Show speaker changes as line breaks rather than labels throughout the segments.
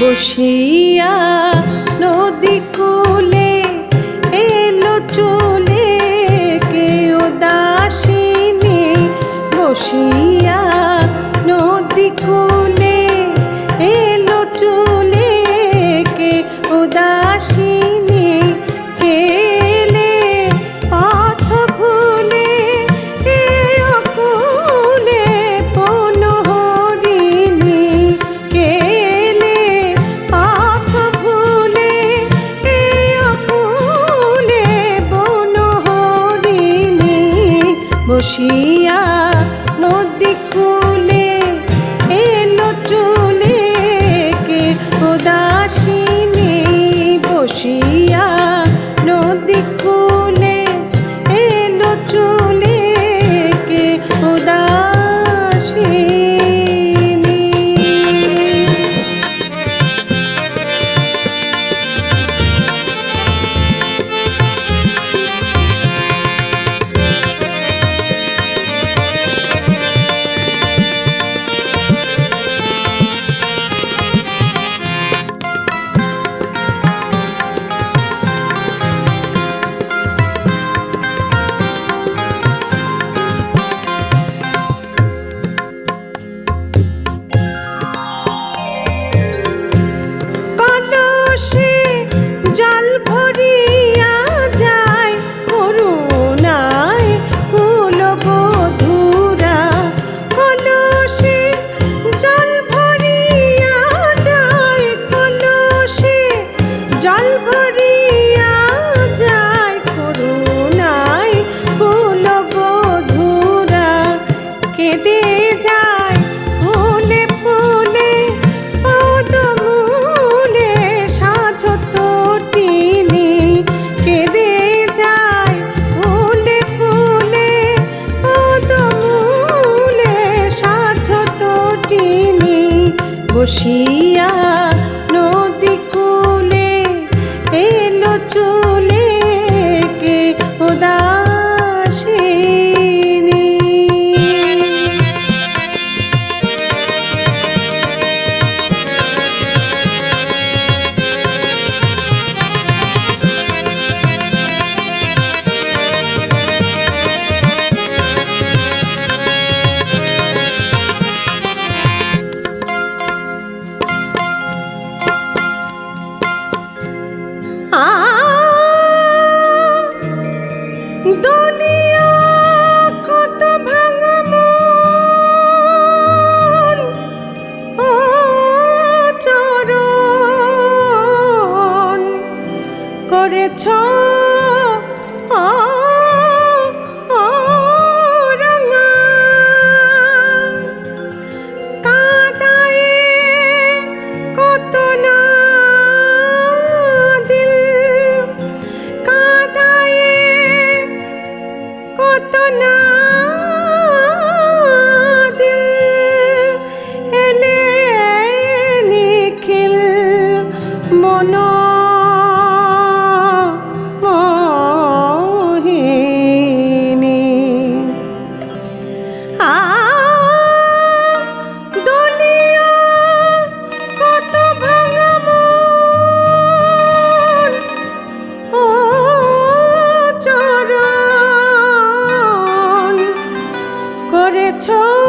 বসিয়া নদী কুলে এলো চলে কেউ দাসিনী বসিয়া নদী কুলে বসিয়া নদী told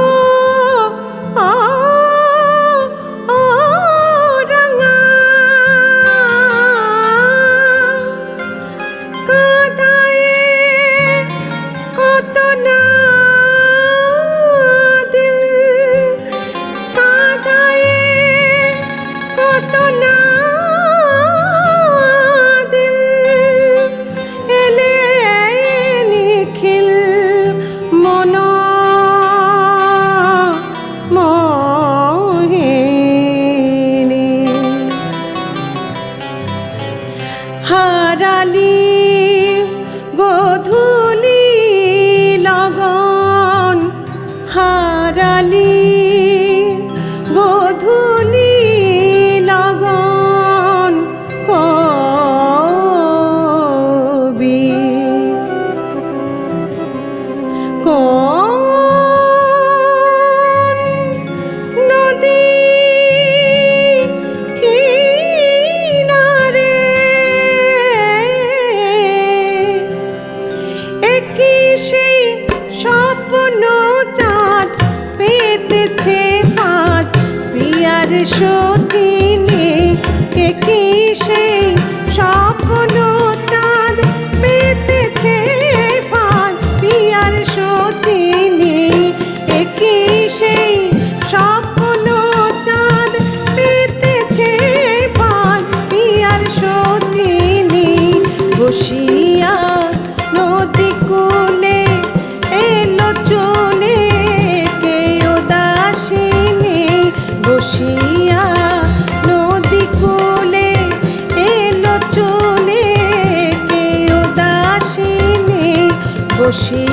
হারালি সতিনী একই সেই বসিয়া